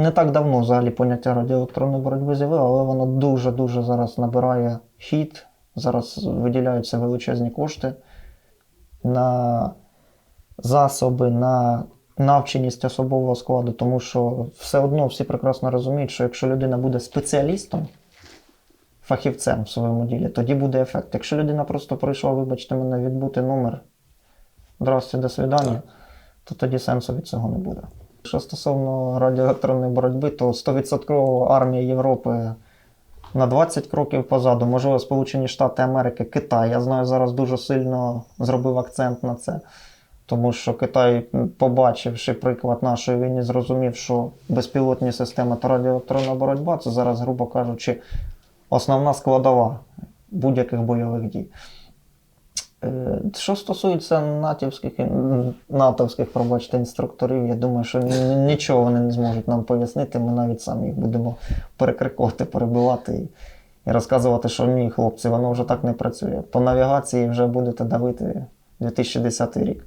не так давно взагалі поняття радіоелектронної боротьби з'явило, але воно дуже-дуже зараз набирає хід. Зараз виділяються величезні кошти на засоби, на навченість особового складу, тому що все одно всі прекрасно розуміють, що якщо людина буде спеціалістом, фахівцем в своєму ділі, тоді буде ефект. Якщо людина просто прийшла, вибачте мене, відбути номер, здрасте, до свидання, то тоді сенсу від цього не буде. Що стосовно радіоелектронної боротьби, то 100% армія Європи на 20 кроків позаду, можливо, Сполучені Штати Америки, Китай. Я знаю, зараз дуже сильно зробив акцент на це. Тому що Китай, побачивши приклад нашої війни, зрозумів, що безпілотні системи та радіоелектронна боротьба це зараз, грубо кажучи, основна складова будь-яких бойових дій. Е, Що стосується натівських, натовських, пробачте, інструкторів, я думаю, що нічого вони не зможуть нам пояснити. Ми навіть самі їх будемо перекрикувати, перебивати і розказувати, що ні, хлопці, воно вже так не працює. По навігації вже будете давити 2010 рік.